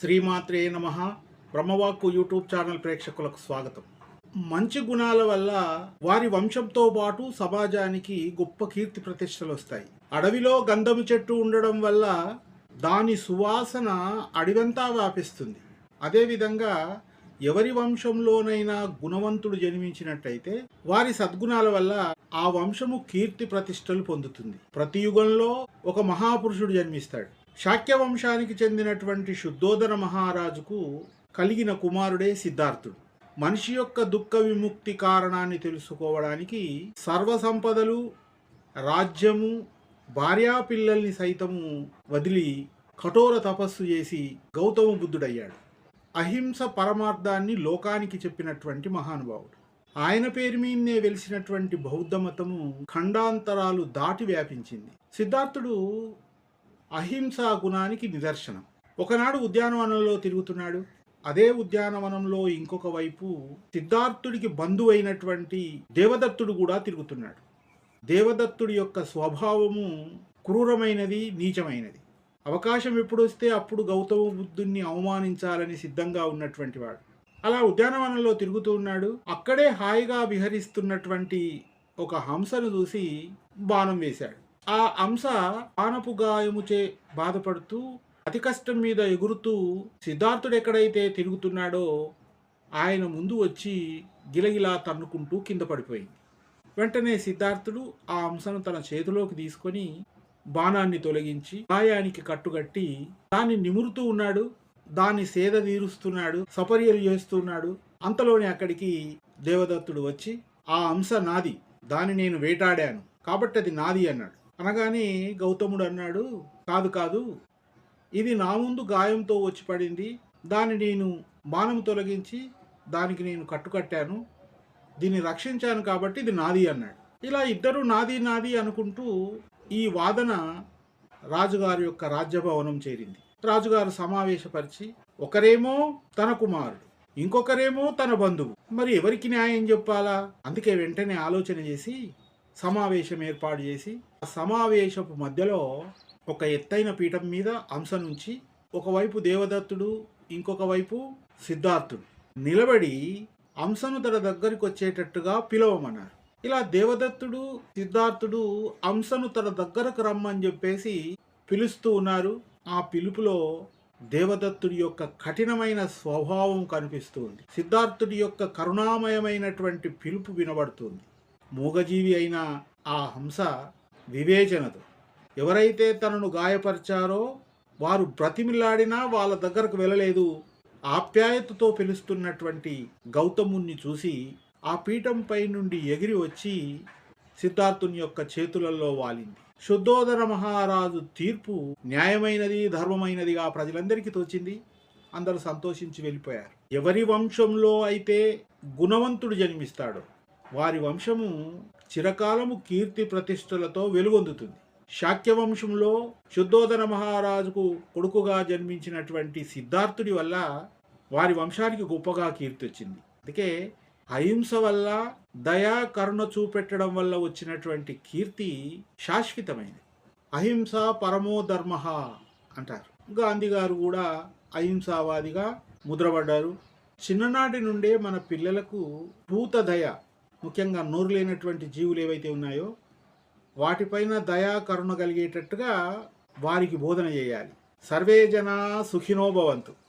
శ్రీమాత్రే నమ. బ్రహ్మవాక్కు YouTube channel ప్రేక్షకులకు స్వాగతం. మంచి గుణాల వల్ల వారి వంశంతో పాటు సమాజానికి గొప్ప కీర్తి ప్రతిష్టలు వస్తాయి. అడవిలో గంధము చెట్టు ఉండడం వల్ల దాని సువాసన అడివంతా వ్యాపిస్తుంది. అదేవిధంగా ఎవరి వంశంలోనైనా గుణవంతుడు జన్మించినట్టయితే వారి సద్గుణాల వల్ల ఆ వంశము కీర్తి ప్రతిష్టలు పొందుతుంది. ప్రతి యుగంలో ఒక మహాపురుషుడు జన్మిస్తాడు. శాక్యవంశానికి చెందినటువంటి శుద్ధోదర మహారాజుకు కలిగిన కుమారుడే సిద్ధార్థుడు. మనిషి యొక్క దుఃఖ విముక్తి కారణాన్ని తెలుసుకోవడానికి సర్వసంపదలు రాజ్యము భార్యా పిల్లల్ని సైతము వదిలి కఠోర తపస్సు చేసి గౌతమ బుద్ధుడయ్యాడు. అహింస పరమార్థాన్ని లోకానికి చెప్పినటువంటి మహానుభావుడు. ఆయన పేరు మీదనే వెలిసినటువంటి బౌద్ధ మతము ఖండాంతరాలు దాటి వ్యాపించింది. సిద్ధార్థుడు అహింసా గుణానికి నిదర్శనం. ఒకనాడు ఉద్యానవనంలో తిరుగుతున్నాడు. అదే ఉద్యానవనంలో ఇంకొక వైపు సిద్ధార్థుడికి బంధువైనటువంటి దేవదత్తుడు కూడా తిరుగుతున్నాడు. దేవదత్తుడి యొక్క స్వభావము క్రూరమైనది నీచమైనది. అవకాశం ఎప్పుడొస్తే అప్పుడు గౌతమ బుద్ధుణ్ణి అవమానించాలని సిద్ధంగా ఉన్నటువంటి వాడు. అలా ఉద్యానవనంలో తిరుగుతూ ఉన్నాడు. అక్కడే హాయిగా విహరిస్తున్నటువంటి ఒక హంసను చూసి బాణం వేశాడు. ఆ అంశ పానపు గాయముచే బాధపడుతూ అతి కష్టం మీద ఎగురుతూ సిద్ధార్థుడు ఎక్కడైతే తిరుగుతున్నాడో ఆయన ముందు వచ్చి గిలగిలా తన్నుకుంటూ కింద పడిపోయింది. వెంటనే సిద్ధార్థుడు ఆ అంశను తన చేతిలోకి తీసుకొని బాణాన్ని తొలగించి గాయానికి కట్టుగట్టి దాన్ని నిమురుతూ ఉన్నాడు దాన్ని సేద తీరుస్తున్నాడు సపర్యలు చేస్తున్నాడు. అంతలోనే అక్కడికి దేవదత్తుడు వచ్చి ఆ అంశ నాది దాన్ని నేను వేటాడాను కాబట్టి అది నాది అన్నాడు. అనగానే గౌతముడు అన్నాడు కాదు కాదు. ఇది నా ముందు గాయంతో వచ్చి పడింది. దాన్ని నేను బాణం తొలగించి దానికి నేను కట్టుకట్టాను. దీన్ని రక్షించాను కాబట్టి ఇది నాది అన్నాడు. ఇలా ఇద్దరు నాది నాది అనుకుంటూ ఈ వాదన రాజుగారి యొక్క రాజ్యభవనం చేరింది. రాజుగారు సమావేశపరిచి ఒకరేమో తన కుమారుడు ఇంకొకరేమో తన బంధువు. మరి ఎవరికి న్యాయం చెప్పాలా? అందుకే వెంటనే ఆలోచన చేసి సమావేశం ఏర్పాటు చేసి ఆ సమావేశపు మధ్యలో ఒక ఎత్తైన పీఠం మీద అంశ నుంచి ఒకవైపు దేవదత్తుడు ఇంకొక వైపు సిద్ధార్థుడు నిలబడి అంశను తన దగ్గరికి వచ్చేటట్టుగా పిలవమన్నారు. ఇలా దేవదత్తుడు సిద్ధార్థుడు అంశను తన దగ్గరకు రమ్మని చెప్పేసి పిలుస్తూ ఉన్నారు. ఆ పిలుపులో దేవదత్తుడి యొక్క కఠినమైన స్వభావం కనిపిస్తుంది సిద్ధార్థుడి యొక్క కరుణామయమైనటువంటి పిలుపు వినబడుతుంది మూగజీవి అయిన ఆ హంస వివేచనతో ఎవరైతే తనను గాయపరిచారో వారు బ్రతిమిలాడినా వాళ్ళ దగ్గరకు వెళ్ళలేదు. ఆప్యాయతతో పిలుస్తున్నటువంటి గౌతముణ్ణి చూసి ఆ పీఠంపై నుండి ఎగిరి వచ్చి సిద్ధార్థుని యొక్క చేతులలో వాలింది. శుద్ధోదర మహారాజు తీర్పు న్యాయమైనది ధర్మమైనదిగా ప్రజలందరికీ తోచింది. అందరూ సంతోషించి వెళ్ళిపోయారు. ఎవరి వంశంలో అయితే గుణవంతుడు జన్మిస్తాడో వారి వంశము చిరకాలము కీర్తి ప్రతిష్టలతో వెలుగొందుతుంది. శాక్య వంశంలో శుద్ధోదన మహారాజుకు కొడుకుగా జన్మించినటువంటి సిద్ధార్థుడి వల్ల వారి వంశానికి గొప్పగా కీర్తి వచ్చింది. అందుకే అహింస వల్ల దయా కరుణ చూపెట్టడం వల్ల వచ్చినటువంటి కీర్తి శాశ్వతమైనది అహింస పరమో ధర్మ అంటారు. గాంధీ గారు కూడా అహింసావాదిగా ముద్రపడ్డారు. చిన్ననాటి నుండే మన పిల్లలకు భూత దయ ముఖ్యంగా నోరు లేనటువంటి జీవులు ఏవైతే ఉన్నాయో వాటిపైన దయా కరుణ కలిగేటట్టుగా వారికి బోధన చేయాలి. సర్వే జన సుఖినో భవంతు.